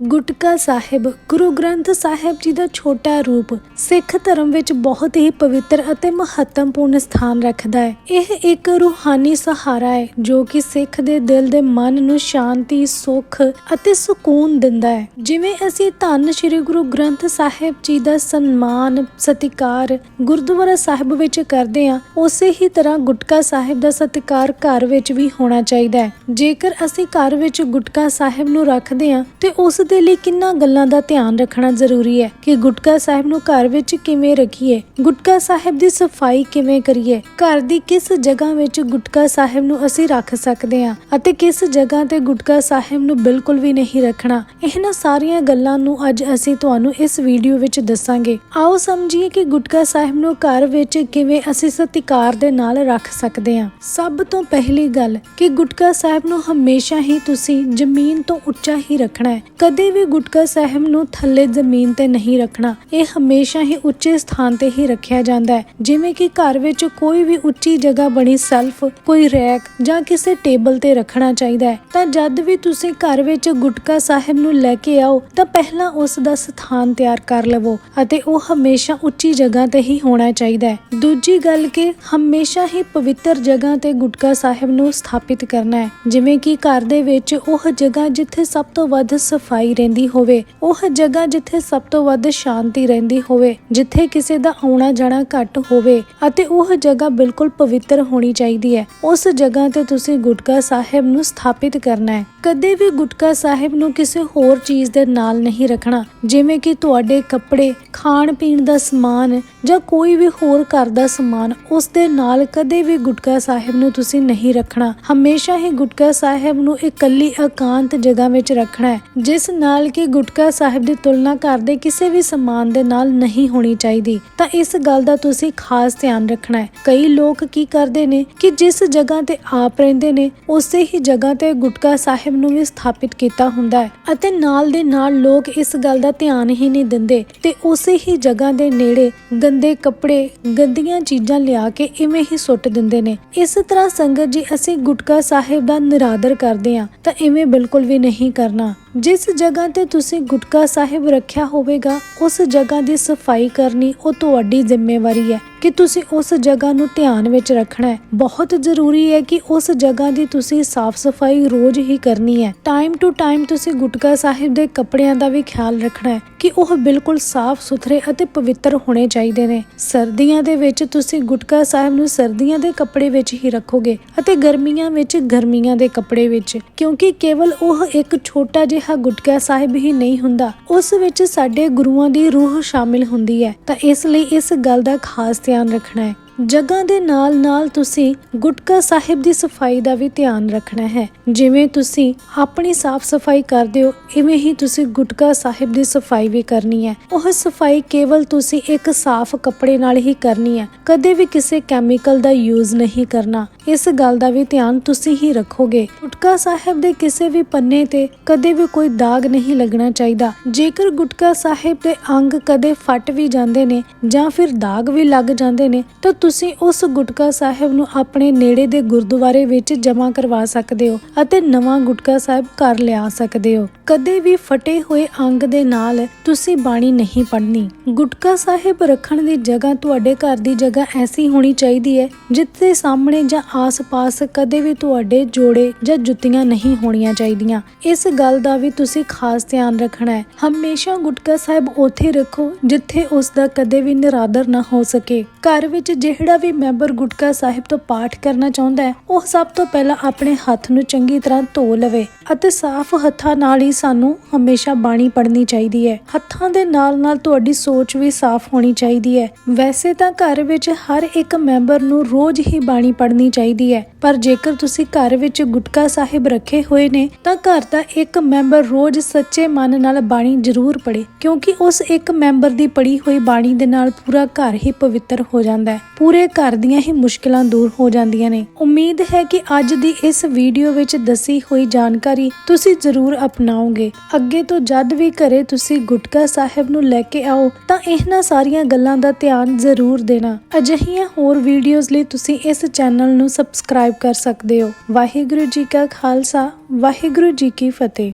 ਗੁਟਕਾ ਸਾਹਿਬ, ਗੁਰੂ ਗ੍ਰੰਥ ਸਾਹਿਬ ਜੀ ਦਾ ਛੋਟਾ ਰੂਪ ਸਿੱਖ ਧਰਮ ਵਿੱਚ ਬਹੁਤ ਹੀ ਪਵਿੱਤਰ ਅਤੇ ਮਹੱਤਵਪੂਰਨ ਸਥਾਨ ਰੱਖਦਾ ਹੈ। ਇਹ ਇੱਕ ਰੂਹਾਨੀ ਸਹਾਰਾ ਹੈ, ਜੋ ਕਿ ਸਿੱਖ ਦੇ ਦਿਲ ਦੇ ਮਨ ਨੂੰ ਸ਼ਾਂਤੀ, ਸੁੱਖ ਅਤੇ ਸਕੂਨ ਦਿੰਦਾ ਹੈ। ਜਿਵੇਂ ਅਸੀਂ ਧੰਨ ਸ਼੍ਰੀ ਗੁਰੂ ਗ੍ਰੰਥ ਸਾਹਿਬ ਜੀ ਦਾ ਸਨਮਾਨ, ਸਤਿਕਾਰ ਗੁਰਦੁਆਰਾ ਸਾਹਿਬ ਵਿੱਚ ਕਰਦੇ ਹਾਂ, ਉਸੇ ਹੀ ਤਰ੍ਹਾਂ ਗੁਟਕਾ ਸਾਹਿਬ ਦਾ ਸਤਿਕਾਰ ਘਰ ਵਿੱਚ ਵੀ ਹੋਣਾ ਚਾਹੀਦਾ ਹੈ। ਜੇਕਰ ਅਸੀਂ ਘਰ ਵਿੱਚ ਗੁਟਕਾ ਸਾਹਿਬ ਨੂੰ ਰੱਖਦੇ ਹਾਂ, ਤੇ ਉਸ ਦੇ ਲਈ ਕਿੰਨਾ ਗੱਲਾਂ ਦਾ ਧਿਆਨ ਰੱਖਣਾ ਜ਼ਰੂਰੀ ਹੈ? ਕਿ ਗੁਟਕਾ ਸਾਹਿਬ ਨੂੰ ਘਰ ਵਿੱਚ ਕਿਵੇਂ ਰੱਖੀਏ? ਗੁਟਕਾ ਸਾਹਿਬ ਦੀ ਸਫ਼ਾਈ ਕਿਵੇਂ ਕਰੀਏ? ਘਰ ਦੀ ਕਿਸ ਜਗ੍ਹਾ ਵਿੱਚ ਗੁਟਕਾ ਸਾਹਿਬ ਨੂੰ ਅਸੀਂ ਰੱਖ ਸਕਦੇ ਹਾਂ? ਅਤੇ ਕਿਸ ਜਗ੍ਹਾ ਤੇ ਗੁਟਕਾ ਸਾਹਿਬ ਨੂੰ ਬਿਲਕੁਲ ਵੀ ਨਹੀਂ ਰੱਖਣਾ? ਇਹਨਾਂ ਸਾਰੀਆਂ ਗੱਲਾਂ ਨੂੰ ਅੱਜ ਅਸੀਂ ਤੁਹਾਨੂੰ ਇਸ ਵੀਡੀਓ ਵਿੱਚ ਦੱਸਾਂਗੇ। ਆਓ ਸਮਝੀਏ ਕਿ ਗੁਟਕਾ ਸਾਹਿਬ ਨੂੰ ਘਰ ਵਿੱਚ ਕਿਵੇਂ ਅਸੀਂ ਸਤਿਕਾਰ ਦੇ ਨਾਲ ਰੱਖ ਸਕਦੇ ਹਾਂ। ਸਭ ਤੋਂ ਪਹਿਲੀ ਗੱਲ, ਕਿ ਗੁਟਕਾ ਸਾਹਿਬ ਨੂੰ ਹਮੇਸ਼ਾ ਹੀ ਤੁਸੀਂ ਜ਼ਮੀਨ ਤੋਂ ਉੱਚਾ ਹੀ ਰੱਖਣਾ ਹੈ। ਕਦੇ ਵੀ ਗੁਟਕਾ ਸਾਹਿਬ ਨੂੰ ਥੱਲੇ ਜ਼ਮੀਨ ਤੇ ਨਹੀਂ ਰੱਖਣਾ। ਇਹ ਹਮੇਸ਼ਾ ਹੀ ਉੱਚੇ ਸਥਾਨ ਤੇ ਹੀ ਰੱਖਿਆ ਜਾਂਦਾ ਹੈ। ਜਿਵੇਂ ਕਿ ਘਰ ਵਿੱਚ ਕੋਈ ਵੀ ਉੱਚੀ ਜਗ੍ਹਾ ਬਣੀ ਸੈਲਫ, ਕੋਈ ਰੈਕ ਜਾਂ ਕਿਸੇ ਟੇਬਲ ਤੇ ਰੱਖਣਾ ਚਾਹੀਦਾ ਹੈ। ਤਾਂ ਜਦ ਵੀ ਤੁਸੀਂ ਘਰ ਵਿੱਚ ਗੁਟਕਾ ਸਾਹਿਬ ਨੂੰ ਲੈ ਕੇ ਆਓ, ਤਾਂ ਪਹਿਲਾਂ ਉਸ ਦਾ ਸਥਾਨ ਤਿਆਰ ਕਰ ਲਵੋ ਅਤੇ ਉਹ ਹਮੇਸ਼ਾ ਉੱਚੀ ਜਗ੍ਹਾ ਤੇ ਹੀ ਹੋਣਾ ਚਾਹੀਦਾ ਹੈ। ਦੂਜੀ ਗੱਲ ਕਿ ਹਮੇਸ਼ਾ ਹੀ ਪਵਿੱਤਰ ਜਗ੍ਹਾ ਤੇ ਗੁਟਕਾ ਸਾਹਿਬ ਨੂੰ ਸਥਾਪਿਤ ਕਰਨਾ ਹੈ। ਜਿਵੇਂ ਕਿ ਘਰ ਦੇ ਵਿੱਚ ਉਹ ਜਗ੍ਹਾ ਜਿੱਥੇ ਸਭ ਤੋਂ ਵੱਧ ਸਫ਼ਾਈ ਰਹਿੰਦੀ ਹੋਵੇ, ਉਹ ਜਗ੍ਹਾ ਜਿੱਥੇ ਸਭ ਤੋਂ ਵੱਧ ਸ਼ਾਂਤੀ ਰਹਿੰਦੀ ਹੋਵੇ, ਜਿੱਥੇ ਕਿਸੇ ਦਾ ਆਉਣਾ ਜਾਣਾ ਘੱਟ ਹੋਵੇ ਅਤੇ ਉਹ ਜਗ੍ਹਾ ਬਿਲਕੁਲ ਪਵਿੱਤਰ ਹੋਣੀ ਚਾਹੀਦੀ ਹੈ। ਉਸ ਜਗ੍ਹਾ ਤੇ ਤੁਸੀਂ ਗੁਟਕਾ ਸਾਹਿਬ ਨੂੰ ਸਥਾਪਿਤ ਕਰਨਾ ਹੈ। ਕਦੇ ਵੀ ਗੁਟਕਾ ਸਾਹਿਬ ਨੂੰ ਕਿਸੇ ਹੋਰ ਚੀਜ਼ ਦੇ ਨਾਲ ਨਹੀਂ ਰੱਖਣਾ, ਜਿਵੇਂ ਕਿ ਤੁਹਾਡੇ ਕੱਪੜੇ ਖਾਣ ਪੀਣ ਦਾ ਸਮਾਨ ਜਾਂ ਕੋਈ ਵੀ ਹੋਰ ਘਰ ਦਾ ਸਮਾਨ, ਉਸ ਦੇ ਨਾਲ ਕਦੇ ਵੀ ਗੁਟਕਾ ਸਾਹਿਬ ਨੂੰ ਤੁਸੀਂ ਨਹੀਂ ਰੱਖਣਾ। ਹਮੇਸ਼ਾ ਹੀ ਗੁਟਕਾ ਸਾਹਿਬ ਨੂੰ ਇਕੱਲੀ ਇਕਾਂਤ ਜਗ੍ਹਾ ਵਿੱਚ ਰੱਖਣਾ ਹੈ, ਜਿਸ ਨਾਲ ਕਿ ਗੁਟਕਾ ਸਾਹਿਬ ਦੀ ਤੁਲਨਾ ਘਰ ਦੇ ਕਿਸੇ ਵੀ ਸਮਾਨ ਦੇ ਨਾਲ ਨਹੀਂ ਹੋਣੀ ਚਾਹੀਦੀ। ਤਾਂ ਇਸ ਗੱਲ ਦਾ ਤੁਸੀਂ ਖਾਸ ਧਿਆਨ ਰੱਖਣਾ ਹੈ। ਕਈ ਲੋਕ ਕੀ ਕਰਦੇ ਨੇ ਕਿ ਜਿਸ ਜਗ੍ਹਾ ਤੇ ਆਪ ਰਹਿੰਦੇ ਨੇ, ਉਸੇ ਹੀ ਜਗ੍ਹਾ ਤੇ ਗੁਟਕਾ ਸਾਹਿਬ ਨੂੰ ਵੀ ਸਥਾਪਿਤ ਕੀਤਾ ਹੁੰਦਾ ਹੈ। ਅਤੇ ਨਾਲ ਦੇ ਨਾਲ ਲੋਕ ਇਸ ਗੱਲ ਦਾ ਧਿਆਨ ਹੀ ਨਹੀਂ ਦਿੰਦੇ ਤੇ ਉਸੇ ਹੀ ਜਗ੍ਹਾ ਦੇ ਨੇੜੇ ਗੰਦੇ ਕੱਪੜੇ, ਗੰਦੀਆਂ ਚੀਜ਼ਾਂ ਲਿਆ ਕੇ ਇਵੇਂ ਹੀ ਸੁੱਟ ਦਿੰਦੇ ਨੇ। ਇਸ ਤਰ੍ਹਾਂ ਸੰਗਤ ਜੀ ਅਸੀਂ ਗੁਟਕਾ ਸਾਹਿਬ ਦਾ ਨਿਰਾਦਰ ਕਰਦੇ ਹਾਂ ਤਾਂ ਇਵੇਂ ਬਿਲਕੁਲ ਵੀ ਨਹੀਂ ਕਰਨਾ। ਜਿਸ ਜਗ੍ਹਾ ਤੇ ਤੁਸੀਂ ਗੁਟਕਾ ਸਾਹਿਬ ਰੱਖਿਆ ਹੋਵੇਗਾ, ਉਸ ਜਗ੍ਹਾ ਦੀ ਸਫ਼ਾਈ ਕਰਨੀ ਉਹ ਤੁਹਾਡੀ ਜ਼ਿੰਮੇਵਾਰੀ ਹੈ। ਕਿ ਤੁਸੀਂ ਉਸ ਜਗ੍ਹਾ ਨੂੰ ਧਿਆਨ ਵਿੱਚ ਰੱਖਣਾ ਹੈ। ਬਹੁਤ ਜ਼ਰੂਰੀ ਹੈ ਕਿ ਉਸ ਜਗ੍ਹਾ ਦੀ ਤੁਸੀਂ ਸਾਫ਼ ਸਫ਼ਾਈ ਰੋਜ਼ ਹੀ ਕਰਨੀ ਹੈ। ਟਾਈਮ ਟੂ ਟਾਈਮ ਤੁਸੀਂ ਗੁਟਕਾ ਸਾਹਿਬ ਦੇ ਕੱਪੜਿਆਂ ਦਾ ਵੀ ਖਿਆਲ ਰੱਖਣਾ ਹੈ ਕਿ ਉਹ ਬਿਲਕੁਲ ਸਾਫ਼ ਸੁਥਰੇ ਅਤੇ ਪਵਿੱਤਰ ਹੋਣੇ ਚਾਹੀਦੇ ਨੇ। ਸਰਦੀਆਂ ਦੇ ਵਿੱਚ ਤੁਸੀਂ ਗੁਟਕਾ ਸਾਹਿਬ ਨੂੰ ਸਰਦੀਆਂ ਦੇ ਕੱਪੜੇ ਵਿੱਚ ਹੀ ਰੱਖੋਗੇ ਅਤੇ ਗਰਮੀਆਂ ਵਿੱਚ ਗਰਮੀਆਂ ਦੇ ਕੱਪੜੇ ਵਿੱਚ। ਕਿਉਂਕਿ ਕੇਵਲ ਉਹ ਇੱਕ ਛੋਟਾ ਜਿਹਾ ਗੁਟਕਾ ਸਾਹਿਬ ਹੀ ਨਹੀਂ ਹੁੰਦਾ, ਉਸ ਵਿੱਚ ਸਾਡੇ ਗੁਰੂਆਂ ਦੀ ਰੂਹ ਸ਼ਾਮਿਲ ਹੁੰਦੀ ਹੈ। ਤਾਂ ਇਸ ਲਈ ਇਸ ਗੱਲ ਦਾ ਖਾਸ ਧਿਆਨ ਰੱਖਣਾ ਹੈ। ਜਗ੍ਹਾ ਦੇ ਨਾਲ-ਨਾਲ ਤੁਸੀਂ ਗੁਟਕਾ ਸਾਹਿਬ ਦੀ ਸਫ਼ਾਈ ਦਾ ਵੀ ਧਿਆਨ ਰੱਖਣਾ ਹੈ। ਜਿਵੇਂ ਤੁਸੀਂ ਆਪਣੀ ਸਾਫ਼ ਸਫ਼ਾਈ ਕਰਦੇ ਹੋ, ਇਵੇਂ ਹੀ ਤੁਸੀਂ ਗੁਟਕਾ ਸਾਹਿਬ ਦੀ ਸਫ਼ਾਈ ਵੀ ਕਰਨੀ ਹੈ। ਉਹ ਸਫ਼ਾਈ ਕੇਵਲ ਤੁਸੀਂ ਇੱਕ ਸਾਫ਼ ਕੱਪੜੇ ਨਾਲ ਹੀ ਕਰਨੀ ਹੈ। ਕਦੇ ਵੀ ਕਿਸੇ ਕੈਮੀਕਲ ਦਾ ਯੂਜ਼ ਨਹੀਂ ਕਰਨਾ। ਇਸ ਗੱਲ ਦਾ ਵੀ ਧਿਆਨ ਤੁਸੀਂ ਹੀ ਰੱਖੋਗੇ। ਗੁਟਕਾ ਸਾਹਿਬ ਦੇ ਕਿਸੇ ਵੀ ਪੰਨੇ ਤੇ ਕਦੇ ਵੀ ਕੋਈ ਦਾਗ ਨਹੀਂ ਲੱਗਣਾ ਚਾਹੀਦਾ। ਜੇਕਰ ਗੁਟਕਾ ਸਾਹਿਬ ਦੇ ਅੰਗ ਕਦੇ ਫਟ ਵੀ ਜਾਂਦੇ ਨੇ ਜਾਂ ਫਿਰ ਦਾਗ ਵੀ ਲੱਗ ਜਾਂਦੇ ਨੇ, ਤਾਂ ਤੁਸੀਂ ਉਸ ਗੁਟਕਾ ਸਾਹਿਬ ਨੂੰ ਆਪਣੇ ਨੇੜੇ ਦੇ ਗੁਰਦੁਆਰੇ ਵਿੱਚ ਜਮ੍ਹਾਂ ਕਰਵਾ ਸਕਦੇ ਹੋ ਅਤੇ ਨਵਾਂ ਗੁਟਕਾ ਸਾਹਿਬ ਘਰ ਲਿਆ ਸਕਦੇ ਹੋ। ਕਦੇ ਵੀ ਫਟੇ ਹੋਏ ਅੰਗ ਦੇ ਨਾਲ ਤੁਸੀਂ ਬਾਣੀ ਨਹੀਂ ਪੜ੍ਹਨੀ। ਗੁਟਕਾ ਸਾਹਿਬ ਰੱਖਣ ਦੀ ਜਗ੍ਹਾ ਤੁਹਾਡੇ ਘਰ ਦੀ ਜਗ੍ਹਾ ਐਸੀ ਹੋਣੀ ਚਾਹੀਦੀ ਹੈ, ਜਿੱਥੇ ਸਾਹਮਣੇ ਜਾਂ ਆਸ-ਪਾਸ ਕਦੇ ਵੀ ਤੁਹਾਡੇ ਜੋੜੇ ਜਾਂ ਜੁੱਤੀਆਂ ਨਹੀਂ ਹੋਣੀਆਂ ਚਾਹੀਦੀਆਂ। ਇਸ ਗੱਲ ਦਾ ਵੀ ਤੁਸੀਂ ਖਾਸ ਧਿਆਨ ਰੱਖਣਾ ਹੈ। ਹਮੇਸ਼ਾ ਗੁਟਕਾ ਸਾਹਿਬ ਉੱਥੇ ਰੱਖੋ, ਜਿੱਥੇ ਉਸ ਦਾ ਕਦੇ ਵੀ ਨਿਰਾਦਰ ਨਾ ਹੋ ਸਕੇ। ਘਰ ਵਿੱਚ ਜੇ ਜਿਹੜਾ ਵੀ ਮੈਂਬਰ ਗੁਟਕਾ ਸਾਹਿਬ ਤੋਂ ਪਾਠ ਕਰਨਾ ਚਾਹੁੰਦਾ ਹੈ, ਉਹ ਸਭ ਤੋਂ ਪਹਿਲਾਂ ਆਪਣੇ ਹੱਥ ਨੂੰ ਚੰਗੀ ਤਰ੍ਹਾਂ ਧੋ ਲਵੇ ਅਤੇ ਸਾਫ਼ ਹੱਥਾਂ ਨਾਲ ਹੀ ਸਾਨੂੰ ਹਮੇਸ਼ਾ ਬਾਣੀ ਪੜ੍ਹਨੀ ਚਾਹੀਦੀ ਹੈ। ਹੱਥਾਂ ਦੇ ਨਾਲ-ਨਾਲ ਤੁਹਾਡੀ ਸੋਚ ਵੀ ਸਾਫ਼ ਹੋਣੀ ਚਾਹੀਦੀ ਹੈ। ਵੈਸੇ ਤਾਂ ਘਰ ਵਿੱਚ ਹਰ ਇੱਕ ਮੈਂਬਰ ਨੂੰ ਰੋਜ਼ ਹੀ ਬਾਣੀ ਪੜ੍ਹਨੀ ਚਾਹੀਦੀ ਹੈ, ਪਰ ਜੇਕਰ ਤੁਸੀਂ ਘਰ ਵਿੱਚ ਗੁਟਕਾ ਸਾਹਿਬ ਰੱਖੇ ਹੋਏ ਨੇ, ਤਾਂ ਘਰ ਦਾ ਇੱਕ ਮੈਂਬਰ ਰੋਜ਼ ਸੱਚੇ ਮਨ ਨਾਲ ਬਾਣੀ ਜ਼ਰੂਰ ਪੜ੍ਹੇ, ਕਿਉਂਕਿ ਉਸ ਇੱਕ ਮੈਂਬਰ ਦੀ ਪੜ੍ਹੀ ਹੋਈ ਬਾਣੀ ਦੇ ਨਾਲ ਪੂਰਾ ਘਰ ਹੀ ਪਵਿੱਤਰ ਹੋ ਜਾਂਦਾ ਹੈ। ਪੂਰੇ ਘਰ ਦੀਆਂ ਹੀ ਮੁਸ਼ਕਲਾਂ ਦੂਰ ਹੋ ਜਾਂਦੀਆਂ ਨੇ। ਉਮੀਦ ਹੈ ਕਿ ਅੱਜ ਦੀ ਇਸ ਵੀਡੀਓ ਵਿੱਚ ਦੱਸੀ ਹੋਈ ਜਾਣਕਾਰੀ ਤੁਸੀਂ ਜ਼ਰੂਰ ਅਪਣਾਓਗੇ। ਅੱਗੇ ਤੋਂ ਜਦ ਵੀ ਘਰੇ ਤੁਸੀਂ ਗੁਟਕਾ ਸਾਹਿਬ ਨੂੰ ਲੈ ਕੇ ਆਓ, ਤਾਂ ਇਹਨਾਂ ਸਾਰੀਆਂ ਗੱਲਾਂ ਦਾ ਧਿਆਨ ਜ਼ਰੂਰ ਦੇਣਾ। ਅਜਿਹੀਆਂ ਹੋਰ ਵੀਡੀਓਜ਼ ਲਈ ਤੁਸੀਂ ਇਸ ਚੈਨਲ ਨੂੰ ਸਬਸਕ੍ਰਾਈਬ ਕਰ ਸਕਦੇ ਹੋ। ਵਾਹਿਗੁਰੂ ਜੀ ਕਾ ਖਾਲਸਾ, ਵਾਹਿਗੁਰੂ ਜੀ ਕੀ ਫਤਿਹ।